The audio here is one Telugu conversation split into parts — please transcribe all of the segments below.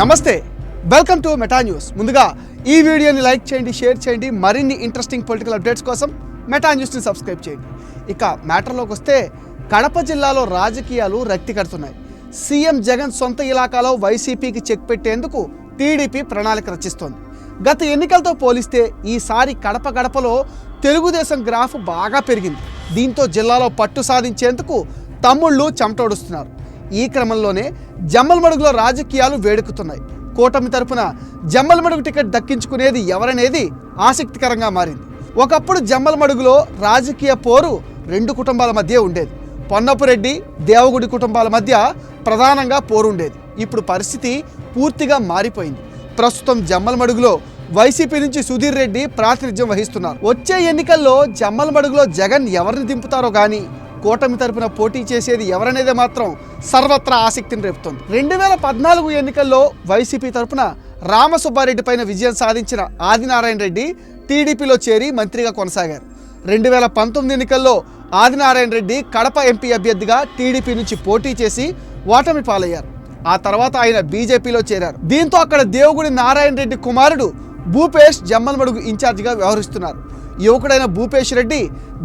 నమస్తే వెల్కమ్ టు మెటా న్యూస్ ముందుగా ఈ వీడియోని లైక్ చేయండి షేర్ చేయండి మరిన్ని ఇంట్రెస్టింగ్ పొలిటికల్ అప్డేట్స్ కోసం మెటా న్యూస్ని సబ్స్క్రైబ్ చేయండి. ఇక మ్యాటర్లోకి వస్తే కడప జిల్లాలో రాజకీయాలు రక్తి కడుతున్నాయి సీఎం జగన్ సొంత ఇలాకాలో వైసీపీకి చెక్ పెట్టేందుకు టీడీపీ ప్రణాళిక రచిస్తోంది. గత ఎన్నికలతో పోలిస్తే ఈసారి కడప గడపలో తెలుగుదేశం గ్రాఫ్ బాగా పెరిగింది. దీంతో జిల్లాలో పట్టు సాధించేందుకు తమ్ముళ్ళు చెమటోడుస్తున్నారు. ఈ క్రమంలోనే జమ్మలమడుగులో రాజకీయాలు వేడెక్కుతున్నాయి కూటమి తరపున జమ్మలమడుగు టికెట్ దక్కించుకునేది ఎవరనేది ఆసక్తికరంగా మారింది. ఒకప్పుడు జమ్మలమడుగులో రాజకీయ పోరు రెండు కుటుంబాల మధ్య ఉండేది. పొన్నపురెడ్డి దేవగుడి కుటుంబాల మధ్య ప్రధానంగా పోరు ఉండేది ఇప్పుడు పరిస్థితి పూర్తిగా మారిపోయింది. ప్రస్తుతం జమ్మలమడుగులో వైసీపీ నుంచి సుధీర్ రెడ్డి ప్రాతినిధ్యం వహిస్తున్నారు. వచ్చే ఎన్నికల్లో జమ్మలమడుగులో జగన్ ఎవరిని దింపుతారో కానీ కూటమి తరపున పోటీ చేసేది ఎవరనేది మాత్రం సర్వత్రా ఆసక్తిని రేపుతోంది. రెండు వేల పద్నాలుగు ఎన్నికల్లో వైసీపీ తరపున రామసుబ్బారెడ్డి పైన విజయం సాధించిన ఆదినారాయణ రెడ్డి టీడీపీలో చేరి మంత్రిగా కొనసాగారు. రెండు వేల పంతొమ్మిది ఎన్నికల్లో ఆదినారాయణ రెడ్డి కడప ఎంపీ అభ్యర్థిగా టీడీపీ నుంచి పోటీ చేసి ఓటమి పాలయ్యారు. ఆ తర్వాత ఆయన బీజేపీలో చేరారు. దీంతో అక్కడ దేవుగుడి నారాయణ రెడ్డి కుమారుడు భూపేష్ జమ్మన్మడుగు ఇన్ఛార్జిగా వ్యవహరిస్తున్నారు. యువకుడైన భూపేష్ రెడ్డి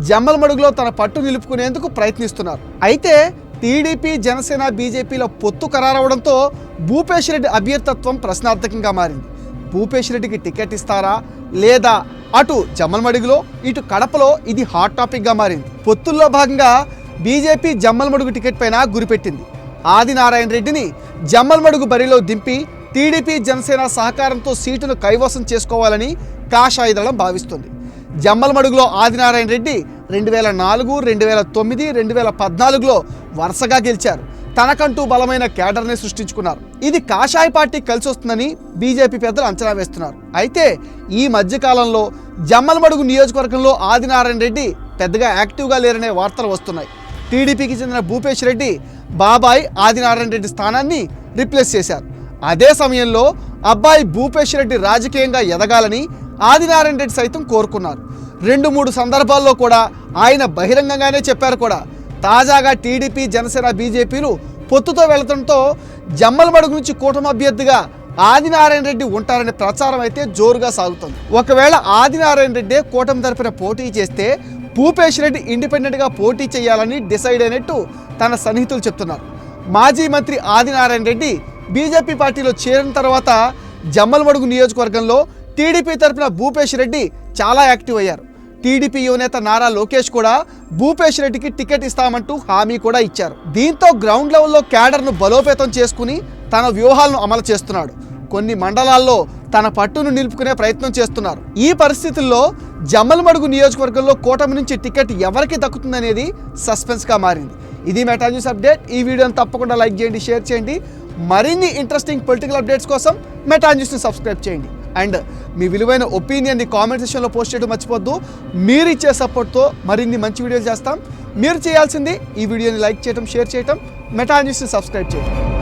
జమ్మలమడుగులో తన పట్టు నిలుపుకునేందుకు ప్రయత్నిస్తున్నారు. అయితే టీడీపీ జనసేన బీజేపీల పొత్తు ఖరారవడంతో భూపేష్ రెడ్డి అభ్యర్థత్వం ప్రశ్నార్థకంగా మారింది. భూపేష్ రెడ్డికి టికెట్ ఇస్తారా లేదా అటు జమ్మలమడుగులో ఇటు కడపలో ఇది హాట్ టాపిక్గా మారింది. పొత్తుల్లో భాగంగా బీజేపీ జమ్మలమడుగు టికెట్ పైన గురిపెట్టింది. ఆదినారాయణ రెడ్డిని జమ్మలమడుగు బరిలో దింపి టీడీపీ జనసేన సహకారంతో సీటును కైవసం చేసుకోవాలని కాషాయ దళం భావిస్తుంది. జమ్మలమడుగులో ఆదినారాయణ రెడ్డి రెండు వేల నాలుగు రెండు వేల తొమ్మిది రెండు వేల పద్నాలుగులో వరుసగా గెలిచారు. తనకంటూ బలమైన కేడర్ని సృష్టించుకున్నారు. ఇది కాషాయ పార్టీ కలిసి వస్తుందని బీజేపీ పెద్దలు అంచనా వేస్తున్నారు. అయితే ఈ మధ్యకాలంలో జమ్మలమడుగు నియోజకవర్గంలో ఆదినారాయణ రెడ్డి పెద్దగా యాక్టివ్గా లేరనే వార్తలు వస్తున్నాయి. టీడీపీకి చెందిన భూపేష్ రెడ్డి బాబాయ్ ఆదినారాయణ రెడ్డి స్థానాన్ని రిప్లేస్ చేశారు. అదే సమయంలో అబ్బాయి భూపేష్ రెడ్డి రాజకీయంగా ఎదగాలని ఆదినారాయణ రెడ్డి సైతం కోరుకున్నారు. రెండు మూడు సందర్భాల్లో కూడా ఆయన బహిరంగంగానే చెప్పారు కూడా. తాజాగా టీడీపీ జనసేన బీజేపీలు పొత్తుతో వెళ్ళడంతో జమ్మలమడుగు నుంచి కూటమి అభ్యర్థిగా ఆదినారాయణ రెడ్డి ఉంటారనే ప్రచారం అయితే జోరుగా సాగుతుంది. ఒకవేళ ఆదినారాయణ రెడ్డి కూటమి తరపున పోటీ చేస్తే భూపేష్ రెడ్డి ఇండిపెండెంట్గా పోటీ చేయాలని డిసైడ్ అయినట్టు తన సన్నిహితులు చెప్తున్నారు. మాజీ మంత్రి ఆదినారాయణ రెడ్డి బీజేపీ పార్టీలో చేరిన తర్వాత జమ్మలమడుగు నియోజకవర్గంలో టీడీపీ తరపున భూపేష్ రెడ్డి చాలా యాక్టివ్ అయ్యారు. టీడీపీ యువనేత నారా లోకేష్ కూడా భూపేష్ రెడ్డికి టికెట్ ఇస్తామంటూ హామీ కూడా ఇచ్చారు. దీంతో గ్రౌండ్ లెవెల్లో క్యాడర్ను బలోపేతం చేసుకుని తన వ్యూహాలను అమలు చేస్తున్నాడు. కొన్ని మండలాల్లో తన పట్టును నిలుపుకునే ప్రయత్నం చేస్తున్నారు. ఈ పరిస్థితుల్లో జమ్మలమడుగు నియోజకవర్గంలో కూటమి నుంచి టికెట్ ఎవరికి దక్కుతుందనేది సస్పెన్స్గా మారింది. ఇది మెటా న్యూస్ అప్డేట్. ఈ వీడియోని తప్పకుండా లైక్ చేయండి షేర్ చేయండి. మరిన్ని ఇంట్రెస్టింగ్ పొలిటికల్ అప్డేట్స్ కోసం మెటా న్యూస్ని సబ్స్క్రైబ్ చేయండి. అండ్ మీ విలువైన ఒపీనియన్ని కామెంట్ సెక్షన్లో పోస్ట్ చేయడం మర్చిపోద్దు. మీరు ఇచ్చే సపోర్ట్తో మరిన్ని మంచి వీడియోలు చేస్తాం. మీరు చేయాల్సింది ఈ వీడియోని లైక్ చేయడం షేర్ చేయడం మెటా న్యూస్ని సబ్స్క్రైబ్ చేయడం